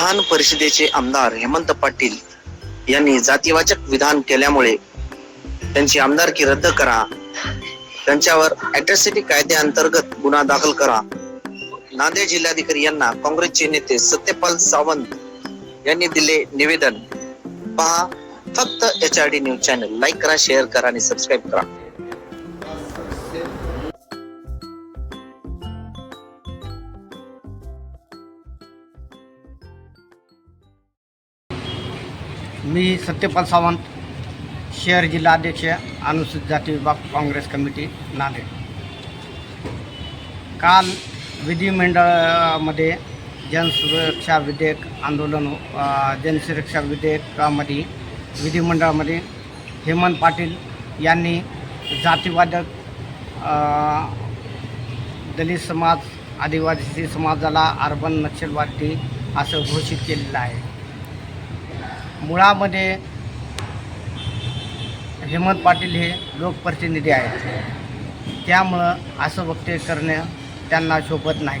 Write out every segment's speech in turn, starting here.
विधान परिषदेचे आमदार हेमंत पाटील यांनी जातीवाचक विधान केल्यामुळे त्यांची आमदारकी रद्द करा. त्यांच्यावर अॅट्रॉसिटी कायद्याअंतर्गत गुन्हा दाखल करा. नांदेड जिल्हाधिकारी यांना काँग्रेसचे नेते सत्यपाल सावंत यांनी दिले निवेदन. पहा फक्त H R D news channel like करा शेअर करा आणि सबस्क्राईब करा. मी सत्यपाल सावंत शहर जिल्हाध्यक्ष अनुसूचित जाती विभाग काँग्रेस कमिटी नांदेड. काल विधिमंडळामध्ये जनसुरक्षा विधेयक आंदोलन जनसुरक्षा विधेयकामध्ये विधिमंडळामध्ये हेमंत पाटील यांनी जातीवादक दलित समाज आदिवासी समाजाला अर्बन नक्षलवादी असं घोषित केलेलं आहे. मुळामध्ये हेमंत पाटील हे लोकप्रतिनिधी आहेत. त्यामुळं असं वक्तव्य करणं त्यांना शोभत नाही.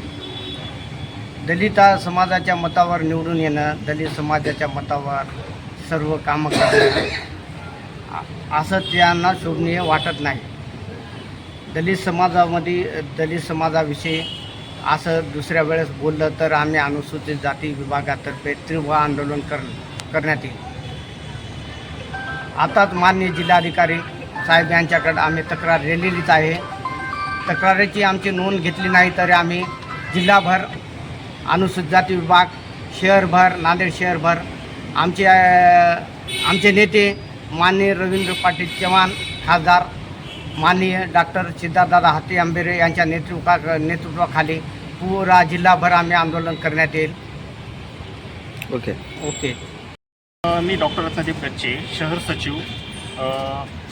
दलित समाजाच्या मतावर निवडून येणं दलित समाजाच्या मतावर सर्व कामं करणं असं त्यांना शोभनीय वाटत नाही. दलित समाजामध्ये दलित समाजाविषयी असं दुसऱ्या वेळेस बोललं तर आम्ही अनुसूचित जाती विभागातर्फे तीव्र आंदोलन करणं करण्यात येईल. आताच माननीय जिल्हाधिकारी साहेब यांच्याकडे आम्ही तक्रार दिलेलीच आहे. तक्रारीची आमची नोंद घेतली नाही तरी आम्ही जिल्हाभर अनुसूचित जाती विभाग शहरभर नांदेड शहरभर आमचे आमचे नेते माननीय रवींद्र पाटील चव्हाण खासदार माननीय डॉक्टर सिद्धार्थदादा हाती आंबेरे यांच्या नेतृत्वा नेतृत्वाखाली पुरा जिल्हाभर आम्ही आंदोलन करण्यात येईल. ओके. ओके. मी डॉक्टर रत्नादेव गच्चे शहर सचिव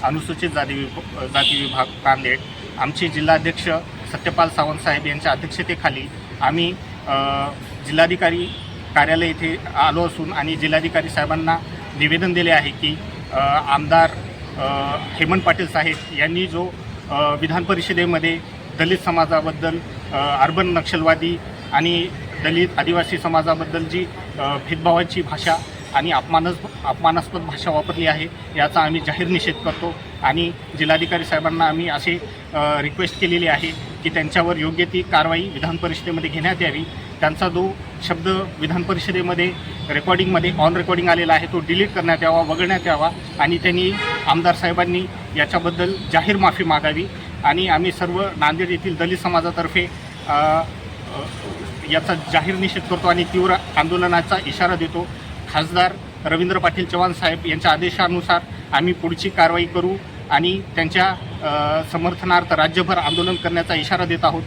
अनुसूचित जाती विभ जाती विभाग नांदेड. आमचे जिल्हाध्यक्ष सत्यपाल सावंत साहेब यांच्या अध्यक्षतेखाली आम्ही जिल्हाधिकारी कार्यालय येथे आलो असून आणि जिल्हाधिकारी साहेबांना निवेदन दिले आहे की आमदार हेमंत पाटील साहेब यांनी जो विधान परिषदेमध्ये दलित समाजाबद्दल अर्बन नक्षलवादी आणि दलित आदिवासी समाजाबद्दल जी भेदभावाची भाषा आणि अपमानस अपमानास्पद भाषा वापरली आहे याचा आम्ही जाहीर निषेध करतो. आणि जिल्हाधिकारी साहेबांना आम्ही असे रिक्वेस्ट केलेली आहे की त्यांच्यावर योग्य ती कारवाई विधान परिषदेमध्ये घेण्यात यावी. त्यांचा जो शब्द विधान परिषदेमध्ये रेकॉर्डिंगमध्ये ऑन रेकॉर्डिंग आलेला आहे तो डिलीट करण्यात यावा वगळण्यात यावा. आणि त्यांनी आमदार साहेबांनी याच्याबद्दल जाहीर माफी मागावी. आणि आम्ही सर्व नांदेड येथील दलित समाजातर्फे याचा जाहीर निषेध करतो आणि तीव्र आंदोलनाचा इशारा देतो. खासदार रवींद्र पाटील चव्हाण साहेब यांच्या आदेशानुसार आम्ही पुढची कारवाई करू आणि त्यांच्या समर्थनार्थ राज्यभर आंदोलन करण्याचा इशारा देत आहोत.